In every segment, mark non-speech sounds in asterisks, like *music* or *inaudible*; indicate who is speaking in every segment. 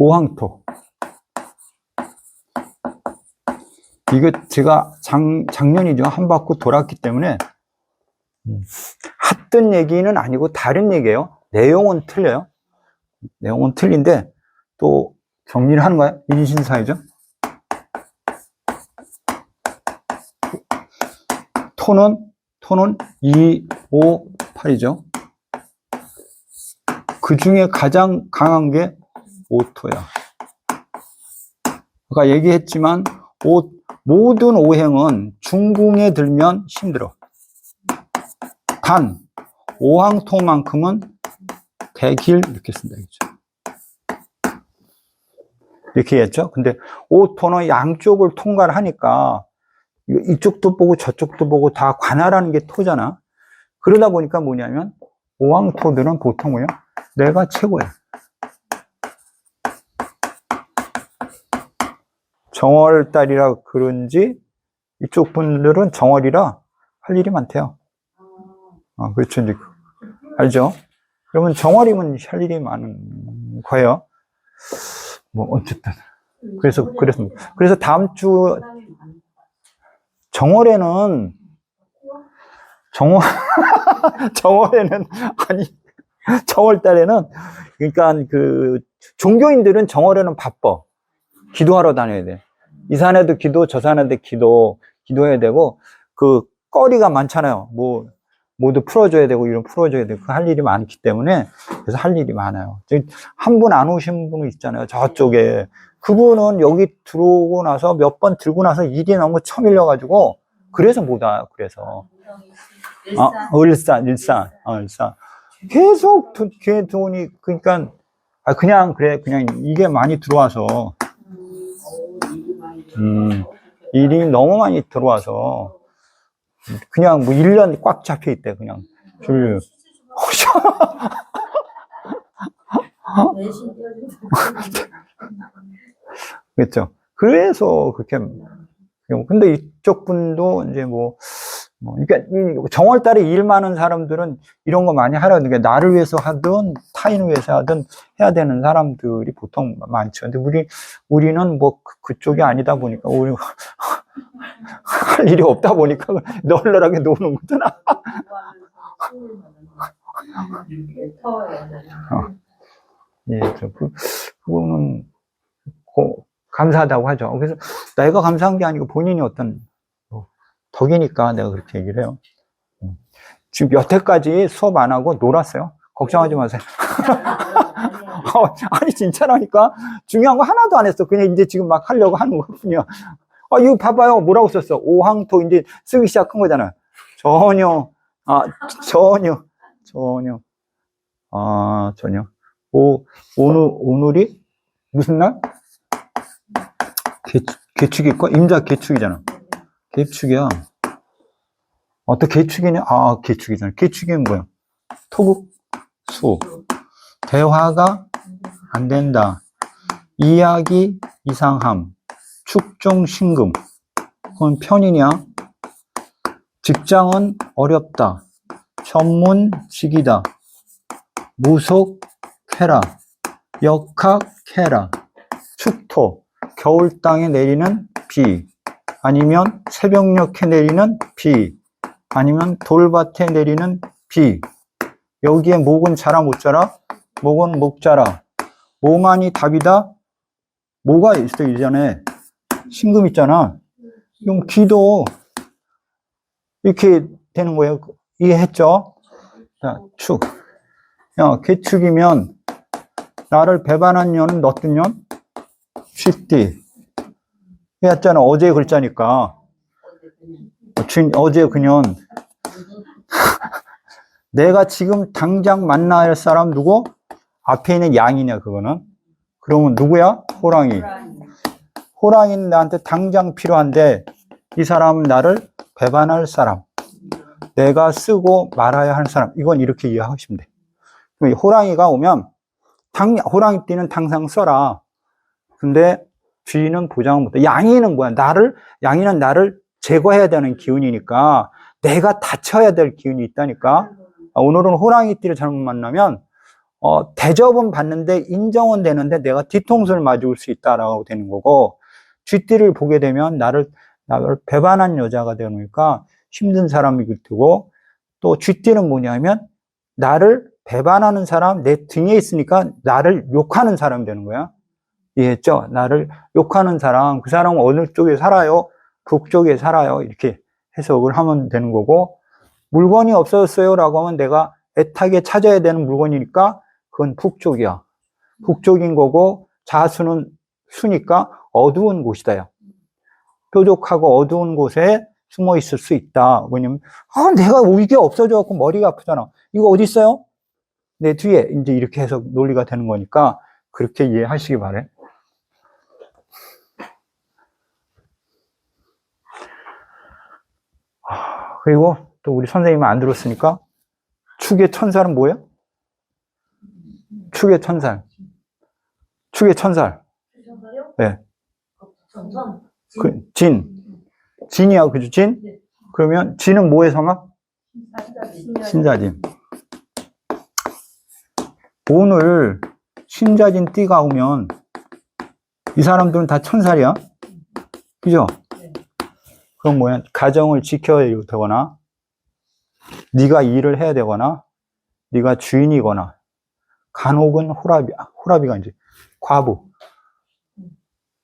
Speaker 1: 오항토. 이거 제가 작, 작년이죠. 한 바퀴 돌았기 때문에 음, 했던 얘기는 아니고 다른 얘기예요. 내용은 틀려요. 내용은 틀린데 또 정리를 하는 거야. 인신사이죠. 토는 토는 2, 5, 8이죠. 그 중에 가장 강한 게 오토야. 아까 얘기했지만 오, 모든 오행은 중궁에 들면 힘들어. 단 오항토만큼은 대길 이렇게 쓴다 이죠. 이렇게 했죠. 근데 오토는 양쪽을 통과를 하니까 이- 이쪽도 보고 저쪽도 보고 다 관할하는 게 토잖아. 그러다 보니까 뭐냐면 오항토들은 보통 뭐야? 내가 최고야. 정월달이라 그런지 이쪽 분들은 정월이라 할 일이 많대요. 아, 그렇죠. 이제 알죠? 그러면 정월이면 할 일이 많은 거예요. 뭐, 어쨌든. 그래서, 그래서, 그래서 다음 주 정월에는 정월, *laughs* 정월에는, 아니, 정월 달에는, 그러니까 그, 종교인들은 정월에는 바빠. 기도하러 다녀야 돼. 이 산에도 기도, 저 산에도 기도, 기도해야 되고, 그, 거리가 많잖아요. 뭐, 모두 풀어줘야 되고, 이런 풀어줘야 되고, 할 일이 많기 때문에, 그래서 할 일이 많아요. 한 분 안 오신 분 있잖아요. 저쪽에. 그분은 여기 들어오고 나서 몇 번 들고 나서 일이 너무 처밀려가지고, 그래서 못 와요. 그래서. 아, 을산, 일산, 어, 일산. 계속 돈, 걔 돈이, 그러니까, 아, 그냥, 그래, 그냥 이게 많이 들어와서, 음, 일이 너무 많이 들어와서, 그냥 뭐 1년 꽉 잡혀 있대, 그냥. 줄. *laughs* 그렇죠. 그래서 그렇게, 근데 이쪽 분도 이제 뭐, 뭐, 그러니까 이 정월 달에 일 많은 사람들은 이런 거 많이 하라. 그러니까 나를 위해서 하든 타인을 위해서 하든 해야 되는 사람들이 보통 많죠. 근데 우리, 우리는 뭐 그- 그쪽이 아니다 보니까, 우리 할 일이 없다 보니까 널널하게 노는 거잖아. 예, 저, 그, 그거는 고- 감사하다고 하죠. 그래서 내가 감사한 게 아니고 본인이 어떤 뭐 덕이니까 내가 그렇게 얘기를 해요. 음. 지금 여태까지 수업 안 하고 놀았어요. 걱정하지 마세요. *laughs* 어, 아니 진짜라니까 중요한 거 하나도 안 했어. 그냥 이제 지금 막 하려고 하는 거군요. 아 이거 봐봐요. 뭐라고 썼어? 오항토 이제 쓰기 시작한 거잖아. 전혀 아 전혀 전혀 아 전혀 오 오늘 오늘이 무슨 날? 개, 개축일까? 임자 개축이잖아. 개축이야. 어떻게 개축이냐? 아, 개축이잖아. 개축이는 뭐야? 토국, 수. 대화가 안 된다. 이야기 이상함. 축종 신금. 그건 편이냐? 직장은 어렵다. 전문직이다. 무속해라. 역학해라. 축토. 겨울 땅에 내리는 비, 아니면 새벽녘에 내리는 비, 아니면 돌밭에 내리는 비. 여기에 목은 자라 못 자라? 목은 못 자라. 뭐만이 답이다? 뭐가 있어 이전에 신금 있잖아. 그럼 기도 이렇게 되는 거예요. 이해했죠? 자, 축. 야, 개축이면 나를 배반한 년은 어떤 년? 쉽디. 했잖아. 어제 글자니까. 진- 어제 그년. *laughs* 내가 지금 당장 만나야 할 사람 누구? 앞에 있는 양이냐, 그거는? 그러면 누구야? 호랑이. 호랑이는 나한테 당장 필요한데, 이 사람은 나를 배반할 사람. 내가 쓰고 말아야 할 사람. 이건 이렇게 이해하시면 돼. 호랑이가 오면, 당, 호랑이 띠는 당장 써라. 근데 주인은 보장을 못해. 양이는 뭐야? 나를, 양이는 나를 제거해야 되는 기운이니까 내가 다쳐야 될 기운이 있다니까. 아, 오늘은 호랑이띠를 잘못 만나면 어, 대접은 받는데 인정은 되는데 내가 뒤통수를 맞을 수 있다라고 되는 거고 쥐띠를 보게 되면 나를 나를 배반한 여자가 되니까 힘든 사람이 되고 또 쥐띠는 뭐냐면 나를 배반하는 사람 내 등에 있으니까 나를 욕하는 사람이 되는 거야. 이해했죠? 나를 욕하는 사람, 그 사람은 어느 쪽에 살아요? 북쪽에 살아요. 이렇게 해석을 하면 되는 거고, 물건이 없어졌어요. 라고 하면 내가 애타게 찾아야 되는 물건이니까 그건 북쪽이야. 북쪽인 거고, 자수는 수니까 어두운 곳이다요. 뾰족하고 어두운 곳에 숨어 있을 수 있다. 왜냐면, 아, 내가 이게 없어져 갖고 머리가 아프잖아. 이거 어디 있어요? 내 뒤에 이제 이렇게 해서 논리가 되는 거니까 그렇게 이해하시기 바래. 아, 그리고 또 우리 선생님은 안 들었으니까 축의 천살은 뭐예요? 축의 천살. 축의 천살. 네.
Speaker 2: 전선.
Speaker 1: 그, 진. 진이야, 그죠? 진?
Speaker 2: 네.
Speaker 1: 그러면 진은 뭐의 성악? 신자진. 오늘 신자진 띠가 오면 이 사람들은 다 천살이야. 그죠?
Speaker 2: 네.
Speaker 1: 그럼 뭐야? 가정을 지켜야 되거나 네가 일을 해야 되거나 네가 주인이거나 간혹은 호라비, 호라비가 이제 과부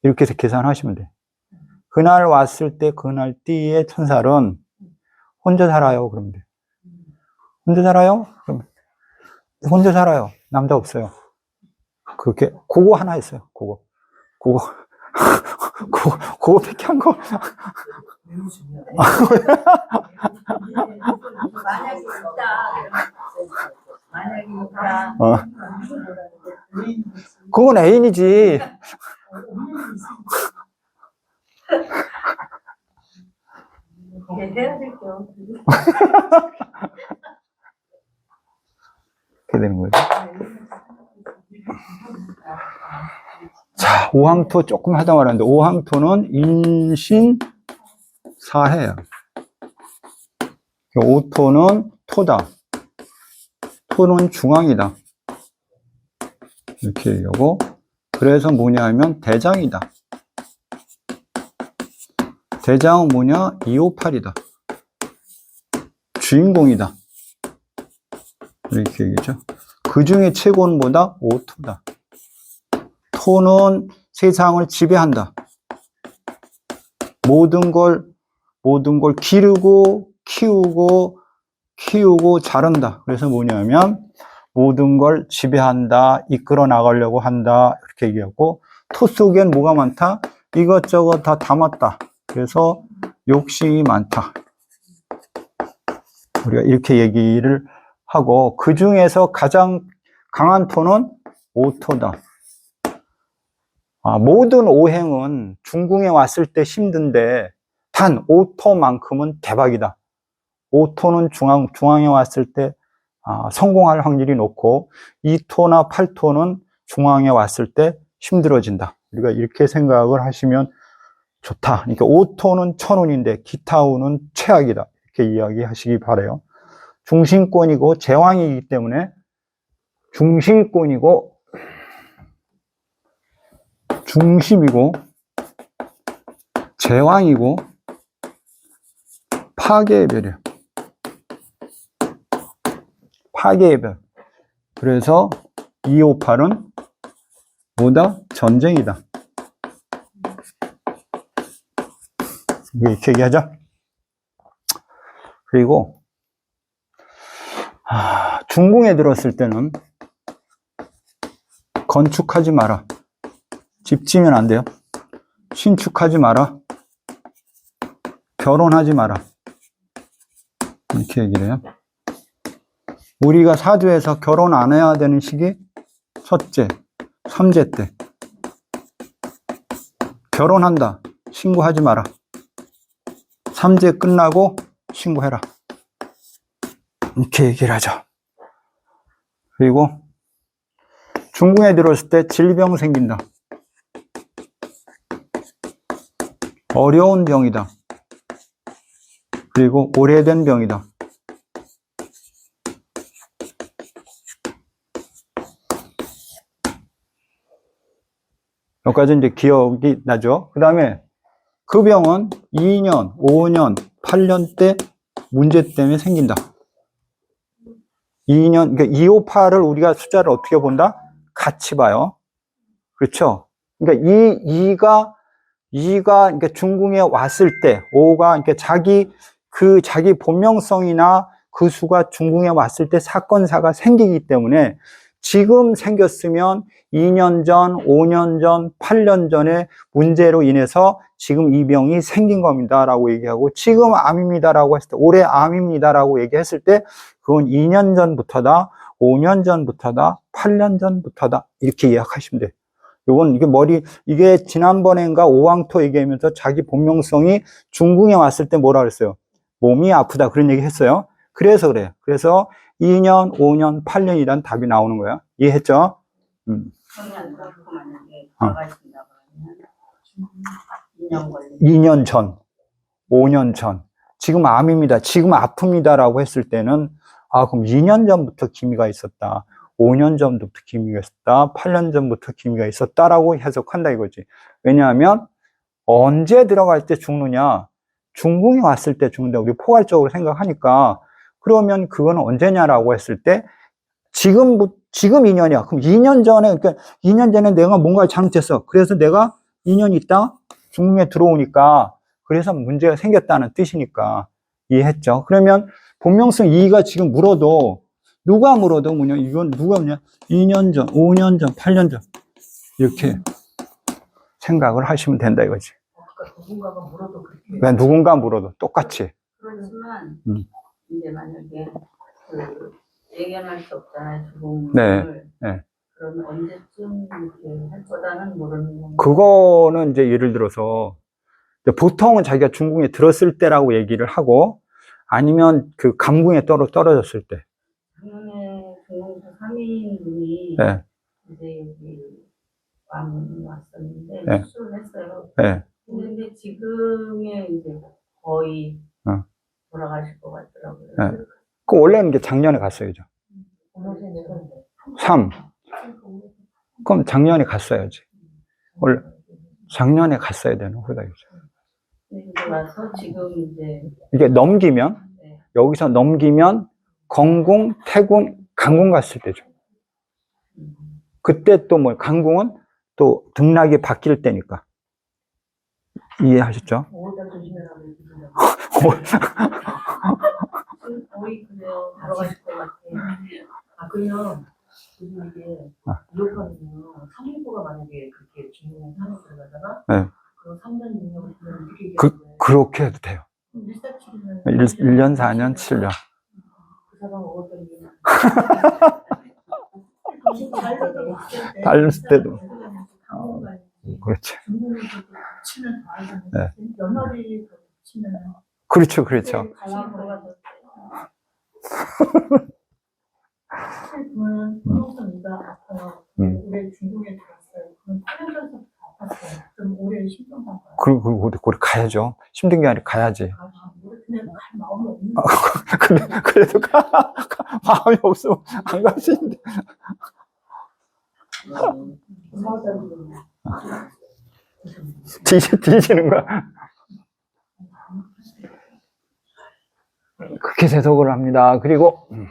Speaker 1: 이렇게 해서 계산하시면 돼. 그날 왔을 때 그날 띠의 천살은 혼자 살아요. 그러면 돼. 혼자 살아요? 그럼 혼자 살아요. 남자 없어요. 그렇게 그거 하나 있어요. 그거 그거 *laughs* 그거 그거 팩한 거.
Speaker 2: 만약에 있다. 만약에 있다.
Speaker 1: 어. 그건 애인이지.
Speaker 2: 네, 해야 될게요.
Speaker 1: 그렇게 되는 거죠. 자, 오항토 조금 하다 말았는데 오항토는 인신 사해야. 오토는 토다. 토는 중앙이다. 이렇게 얘기하고 그래서 뭐냐 하면 대장이다. 대장은 뭐냐? 258이다. 주인공이다. 이렇게 얘기죠. 그 중에 최고는 뭐다? 오토다. 토는 세상을 지배한다. 모든 걸, 모든 걸 기르고, 키우고, 키우고 자른다. 그래서 뭐냐면, 모든 걸 지배한다, 이끌어 나가려고 한다, 이렇게 얘기하고, 토 속엔 뭐가 많다? 이것저것 다 담았다. 그래서 욕심이 많다. 우리가 이렇게 얘기를 하고, 그 중에서 가장 강한 토는 오토다. 아, 모든 오행은 중궁에 왔을 때 힘든데, 단 오토만큼은 대박이다. 오토는 중앙, 중앙에 왔을 때 아, 성공할 확률이 높고, 2토나 8토는 중앙에 왔을 때 힘들어진다. 우리가 이렇게 생각을 하시면 좋다. 그러니까 5토는 천운인데, 기타운은 최악이다. 이렇게 이야기하시기 바래요. 중심권이고 제왕이기 때문에 중심권이고 중심이고 제왕이고 파괴의 별이야. 파괴의 별. 그래서 258은 뭐다? 전쟁이다. 이렇게 얘기하자. 그리고 아, 중궁에 들었을 때는 건축하지 마라. 집 지면 안 돼요. 신축하지 마라. 결혼하지 마라. 이렇게 얘기를 해요. 우리가 사주에서 결혼 안 해야 되는 시기 첫째, 삼재 때. 결혼한다. 신고하지 마라. 삼재 끝나고 신고해라. 이렇게 얘기를 하죠. 그리고 중궁에 들어왔을 때 질병 생긴다. 어려운 병이다. 그리고 오래된 병이다. 여기까지 이제 기억이 나죠. 그 다음에 그 병은 2년, 5년, 8년 때 문제 때문에 생긴다. 2년, 그러니까 258을 우리가 숫자를 어떻게 본다? 같이 봐요. 그렇죠? 그러니까 이 2가 2가 그러니까 중궁에 왔을 때 5가 그러니까 자기 그 자기 본명성이나 그 수가 중궁에 왔을 때 사건사가 생기기 때문에 지금 생겼으면 2년 전, 5년 전, 8년 전에 문제로 인해서 지금 이 병이 생긴 겁니다 라고 얘기하고 지금 암입니다 라고 했을 때 올해 암입니다 라고 얘기했을 때 그건 2년 전부터다, 5년 전부터다, 8년 전부터다 이렇게 예약하시면 돼요. 요건 이게 머리 이게 지난번엔가 오왕토 얘기하면서 자기 본명성이 중궁에 왔을 때 뭐라 그랬어요? 몸이 아프다 그런 얘기 했어요. 그래서 그래요. 그래서 2년, 5년, 8년이란 답이 나오는 거야. 이해했죠? 음.
Speaker 2: 그러면 그렇고 만약에
Speaker 1: 어.
Speaker 2: 돌아가신다 그러면 2년 걸리
Speaker 1: 2년 전, 5년 전, 지금 암입니다. 지금 아픕니다라고 했을 때는 아 그럼 2년 전부터 기미가 있었다. 5년 전부터 기미가 있었다. 8년 전부터 기미가 있었다라고 해석한다 이거지. 왜냐하면 언제 들어갈 때 죽느냐? 중궁이 왔을 때 죽는다. 우리 포괄적으로 생각하니까 그러면 그건 언제냐라고 했을 때 지금 지금 2년이야. 그럼 2년 전에 그러니까 2년 전에 내가 뭔가 잘못했어. 그래서 내가 2년 있다 중궁에 들어오니까 그래서 문제가 생겼다는 뜻이니까 이해했죠? 그러면 본명성 2가 지금 물어도 누가 물어도 뭐냐 이건 누가 뭐냐 2년 전, 5년 전, 8년 전 이렇게 생각을 하시면 된다 이거지.
Speaker 2: 아까 누군가가 물어도 그렇게
Speaker 1: 그러니까 누군가 물어도 똑같이.
Speaker 2: 그렇지만
Speaker 1: 음.
Speaker 2: 이제 만약에 그 예견할 수 없잖아요 죽음을
Speaker 1: 네, 네.
Speaker 2: 그러면 언제쯤 이렇게 할 거다는 모르는 건
Speaker 1: 그거는 이제 예를 들어서 이제 보통은 자기가 중궁에 들었을 때라고 얘기를 하고 아니면 그 감궁에 떨어 떨어졌을 때.
Speaker 2: 작년에 중공사 3인 분이
Speaker 1: 네,
Speaker 2: 이제 여기 왕 왔었는데
Speaker 1: 네.
Speaker 2: 수술을 했어요.
Speaker 1: 네.
Speaker 2: 근데 지금에 이제 거의
Speaker 1: 어.
Speaker 2: 돌아가실 것 같더라고요.
Speaker 1: 네. 그 원래는 이게 작년에 갔어야죠. 3. 그럼 작년에 갔어야지. 원래 작년에 갔어야 되는
Speaker 2: 지금 이제
Speaker 1: 이게 넘기면
Speaker 2: 네.
Speaker 1: 여기서 넘기면 건궁, 태궁, 강궁 갔을 때죠. 그때 또 뭐 강궁은 또 등락이 바뀔 때니까 이해하셨죠? 어.
Speaker 2: 거의 것. 아,
Speaker 3: 이게
Speaker 1: 아.
Speaker 3: 이렇거든요. 3일부가 만약에 그렇게 중국에 사는 들어가잖아?
Speaker 1: 네.
Speaker 3: 그럼 3년, 6년, 9년 이렇게
Speaker 1: 그
Speaker 3: 얘기하는.
Speaker 1: 그렇게 해도 돼요.
Speaker 3: 그럼 1477이면
Speaker 1: 1, 년 4년, 7년.
Speaker 3: 그 사람 어떤 게 *laughs*
Speaker 1: 달렸을 때도. 그렇지.
Speaker 3: 더 알잖아요.
Speaker 1: 네.
Speaker 3: 연말이
Speaker 1: 그렇죠, 그렇죠.
Speaker 3: 그러면
Speaker 1: 음.
Speaker 3: 아파요.
Speaker 1: 음.
Speaker 3: 올해 중국에 들었어요. 그럼 8년 전부터 아팠어요. 그럼 올해 심정 봐봐요.
Speaker 1: 그리고 우리 우리 가야죠. 힘든 게 아니라 가야지.
Speaker 3: 아, 아, 그냥 갈 마음이 없는
Speaker 1: 근데 그래도 가, 가- 마음이 없으면 안갈수 있는데.
Speaker 3: 엄마들은
Speaker 1: 뒤지, 뒤지는 거야. 그렇게 해석을 합니다. 그리고, 음.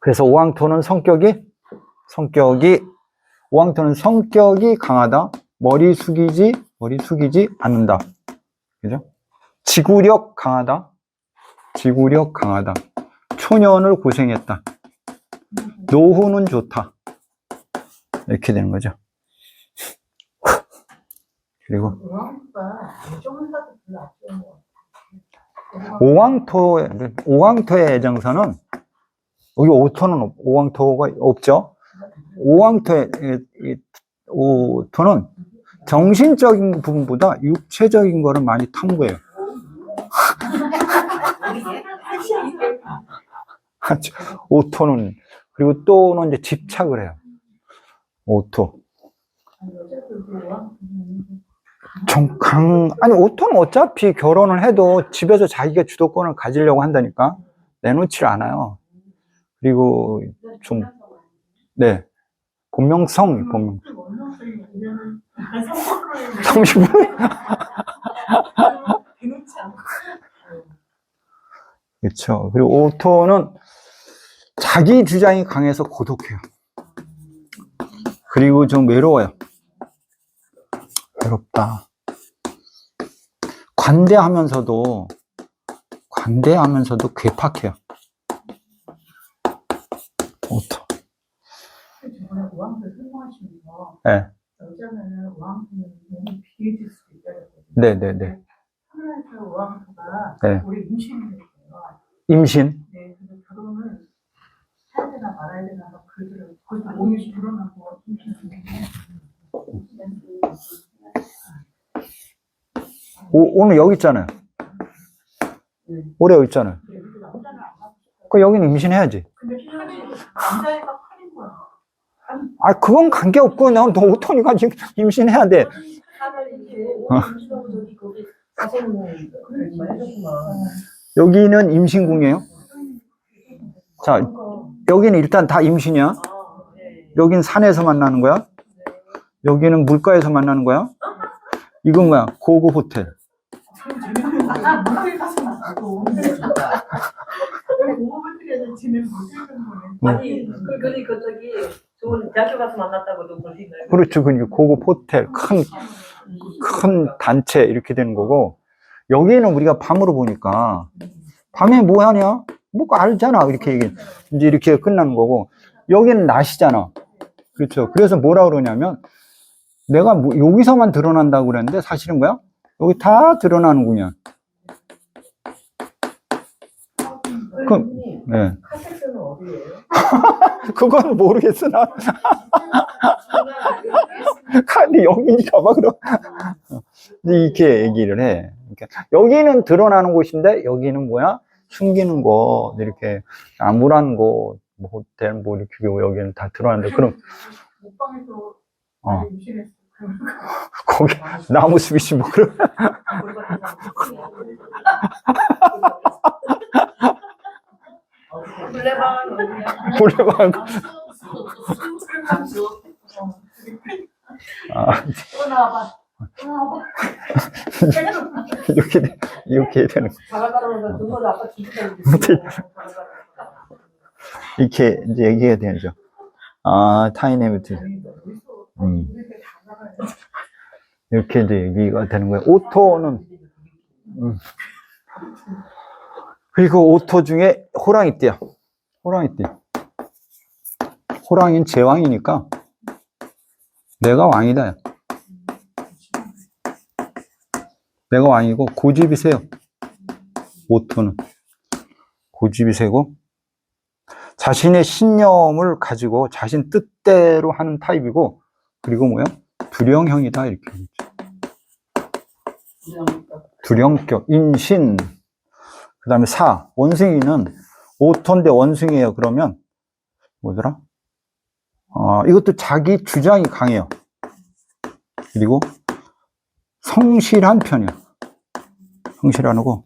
Speaker 1: 그래서 오왕토는 성격이, 성격이, 오왕토는 성격이 강하다. 머리 숙이지, 머리 숙이지 않는다. 그죠? 지구력 강하다. 지구력 강하다. 초년을 고생했다. 노후는 좋다. 이렇게 되는 거죠. 그리고 오왕토의 오왕토의 애정선은 여기 오토는 없- 오왕토가 없죠. 오왕토의 오토는 정신적인 부분보다 육체적인 거를 많이 탐구해요. 오토는 그리고 또는 이제 집착을 해요. 오토.
Speaker 3: 여자들도 의왕
Speaker 1: 정, 강, 아니, 오토는 어차피 결혼을 해도 집에서 자기가 주도권을 가지려고 한다니까. 내놓질 않아요. 그리고 좀, 네. 본명성, 본명.
Speaker 3: 원명성이 보면은 약간 성격으로
Speaker 1: 30분?
Speaker 3: 대놓지 않고.
Speaker 1: 그렇죠. 그리고 오토는 자기 주장이 강해서 고독해요. 그리고 좀 외로워요. 외롭다. 관대하면서도 관대하면서도 괴팍해요. 오토.
Speaker 3: 저번에 우왕들 설명하시면서
Speaker 1: 네,
Speaker 3: 여자는 우왕들은 몸이 비해질 수도 있다고
Speaker 1: 네, 네, 네.
Speaker 3: 하나에서 우왕터가
Speaker 1: 네.
Speaker 3: 우리 임신을 했어요.
Speaker 1: 임신.
Speaker 3: 네, 그래서 결혼을 해야 되나 말아야 되나 막 그들을 거기서 몸이 불어나고 임신을
Speaker 1: 오, 오늘 여기 있잖아요. 올해 여기 있잖아요. 그 여기는 임신해야지. 아, 그건 관계없고, 너, 너 오토니까 지금 임신해야 돼. 여기는 임신궁이에요. 자, 여기는 일단 다 임신이야. 여긴 산에서 만나는 거야. 여기는 물가에서 만나는 거야. 이건 뭐야? 고급 호텔.
Speaker 3: 참 재밌는 거야. 물에 가서 나고. 오버트리에서 지는 못해준 거네.
Speaker 2: 아니 그 그러니까 저기 좋은 대학교 가서 만났다고도 볼수 있나요?
Speaker 1: 그렇죠. 그러니까 고급 호텔. 큰, 큰 단체 이렇게 되는 거고. 여기는 우리가 밤으로 보니까 밤에 뭐 하냐? 뭐 알잖아. 이렇게 얘기. 이제 이렇게 끝나는 거고. 여기는 낮이잖아. 그렇죠. 그래서 뭐라 그러냐면 내가 뭐 여기서만 드러난다고 그랬는데 사실은 뭐야? 여기 다 드러나는군요. 그럼, 네.
Speaker 2: 카세트는 *laughs* 어디예요?
Speaker 1: 그건 모르겠어, 나. *laughs* 근데 여기니까 봐, 그럼. 이렇게 얘기를 해. 그러니까 여기는 드러나는 곳인데, 여기는 뭐야? 숨기는 곳, 이렇게, 암울한 곳, 뭐, 호텔, 뭐, 이렇게, 여기는 다 드러나는데, 그럼, 어. 거기, 나무 숲이지, 뭐, 그럼.
Speaker 2: 물레방은 어디야?
Speaker 1: 몰래 말고.
Speaker 2: 감수.
Speaker 1: 아,
Speaker 3: 또 나와봐. 또 나와봐.
Speaker 1: 이렇게, 돼- 이렇게 되는 거. 이렇게 이제 얘기해야 되죠. 아, 타이네미트. 음. 이렇게 이제 얘기가 되는 거예요. 오토는, 음. 그리고 오토 중에 호랑이띠야. 호랑이띠. 호랑이는 제왕이니까 내가 왕이다. 야. 내가 왕이고 고집이 세요. 오토는. 고집이 세고 자신의 신념을 가지고 자신 뜻대로 하는 타입이고 그리고 뭐야? 두령형이다 이렇게 두령격. 인신. 그 다음에 사 원숭이는 오토인데 원숭이에요. 그러면 뭐더라? 어, 이것도 자기 주장이 강해요. 그리고 성실한 편이야 성실하고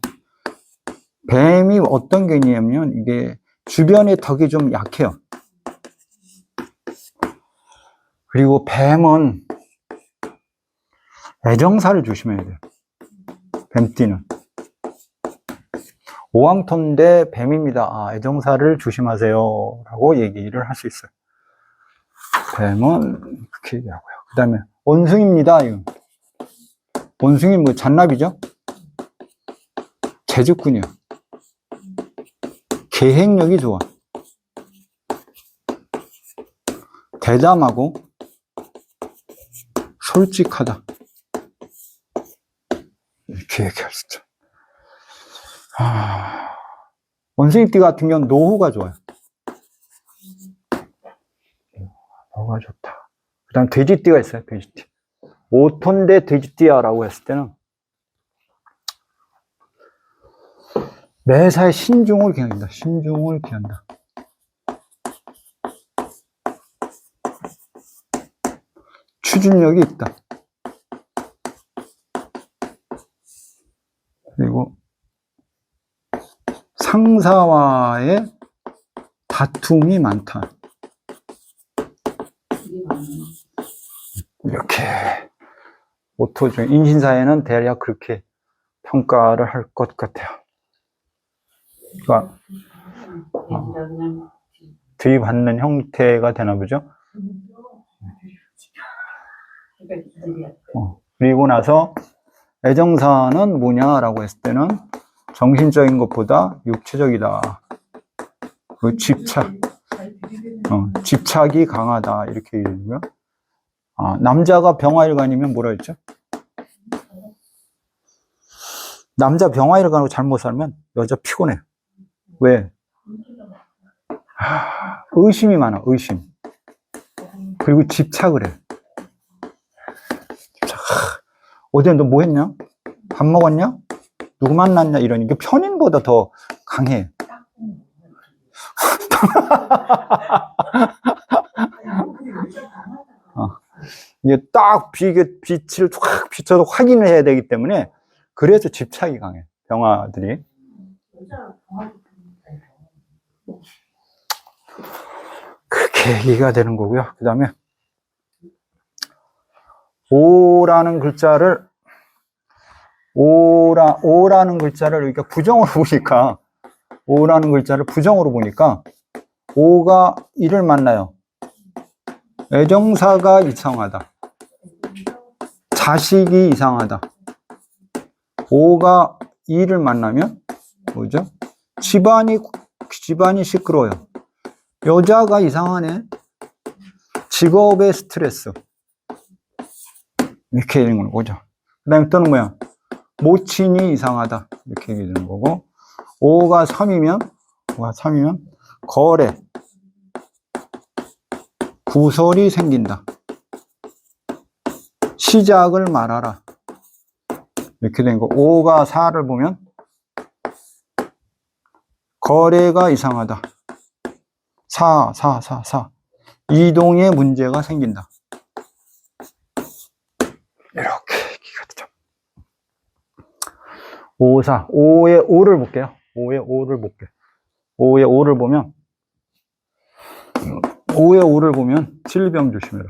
Speaker 1: 뱀이 어떤 개념이냐면 이게 주변의 덕이 좀 약해요. 그리고 뱀은 애정사를 조심해야 돼요. 뱀띠는. 오왕토인데 뱀입니다. 아, 애정사를 조심하세요. 라고 얘기를 할 수 있어요. 뱀은 그렇게 얘기하고요. 그 다음에 원숭입니다. 이거. 원숭이 뭐 잔나비죠? 제주꾼이요. 계획력이 좋아. 대담하고 솔직하다. 있죠. 아, 원숭이띠 같은 경우는 노후가 좋아요. 노후가 좋다. 그 다음 돼지띠가 있어요, 돼지띠. 5톤 대 돼지띠야라고 했을 때는 매사에 신중을 기한다. 신중을 기한다. 추진력이 있다. 상사와의 다툼이 많다. 이렇게 오토 중 인신사에는 대략 그렇게 평가를 할 것 같아요. 그러니까
Speaker 2: 그냥
Speaker 1: 들이받는 형태가 되나 보죠. 어, 그리고 나서 애정사는 뭐냐라고 했을 때는 정신적인 것보다 육체적이다. 그 집착, 어, 집착이 강하다 이렇게 얘기하고요. 아, 남자가 병화일관이면 뭐라 했죠? 남자 병화일관으로 잘못 살면 여자 피곤해. 왜? 아, 의심이 많아, 의심. 그리고 집착을 해. 집착. 아, 어제 너 뭐 했냐? 밥 먹었냐? 누구 만났냐? 이러니까 편인보다 더 강해. *laughs* 이게 딱 빛, 빛을 확 비춰서 확인을 해야 되기 때문에 그래서 집착이 강해. 병화들이. 그렇게 얘기가 되는 거고요. 그 다음에 오라는 글자를 오라 오라는 글자를 그러니까 부정으로 보니까 오라는 글자를 부정으로 보니까 오가 이를 만나요. 애정사가 이상하다. 자식이 이상하다. 오가 이를 만나면 뭐죠? 집안이 집안이 시끄러워요. 여자가 이상하네. 직업의 스트레스. 이렇게 되는 거죠. 그 다음에 또는 뭐야? 모친이 이상하다. 이렇게 얘기 되는 거고. 5가 3이면, 5가 3이면, 거래. 구설이 생긴다. 시작을 말하라. 이렇게 된 거. 5가 4를 보면, 거래가 이상하다. 4, 4, 4, 4. 이동에 문제가 생긴다. 이렇게 얘기가 되죠. 5, 4. 5의 5를 볼게요. 5의 5를 볼게요. 5의 5를 보면, 5의 5를 보면, 질병 조심해라.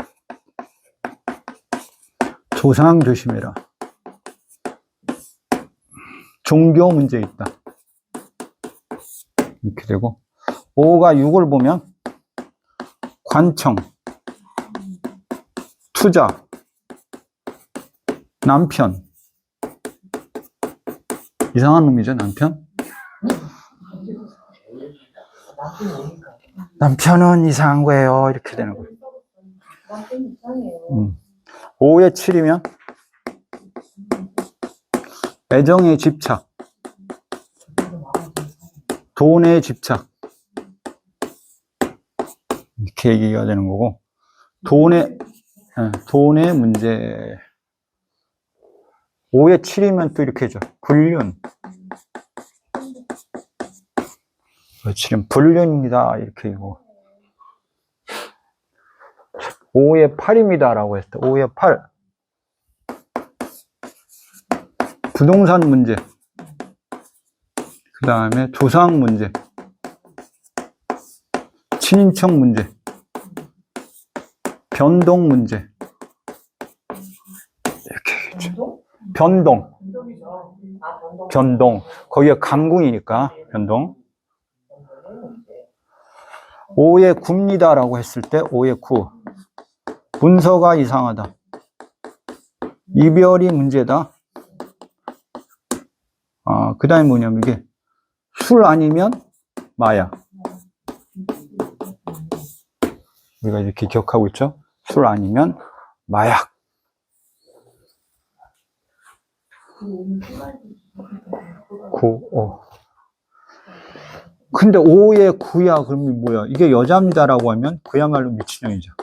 Speaker 1: 조상 조심해라. 종교 문제 있다. 이렇게 되고, 5가 6을 보면, 관청, 투자, 남편. 이상한 놈이죠, 남편? 남편은 이상한 거예요. 이렇게 되는 거예요. 음. 5에 7이면 애정에 집착, 돈에 집착. 이렇게 얘기가 되는 거고, 돈에, 예, 돈의 문제. 5에 7이면 또 이렇게 해줘. 불륜. 5에 7이면 불륜입니다. 이렇게 이고 5에 8입니다 라고 했을 때 5에 8. 부동산 문제. 그 다음에 조상 문제. 친인척 문제. 변동 문제. 이렇게 얘기했죠. 변동.
Speaker 2: 아, 변동.
Speaker 1: 변동. 거기가 감궁이니까, 변동. 5에 9입니다라고 했을 때 5에 9. 문서가 이상하다. 이별이 문제다. 아, 그 다음에 뭐냐면 이게 술 아니면 마약. 우리가 이렇게 기억하고 있죠? 술 아니면 마약. 구, 오. 근데 5에 9야, 그러면 뭐야? 이게 여자입니다라고 하면 그야말로 미친년이죠.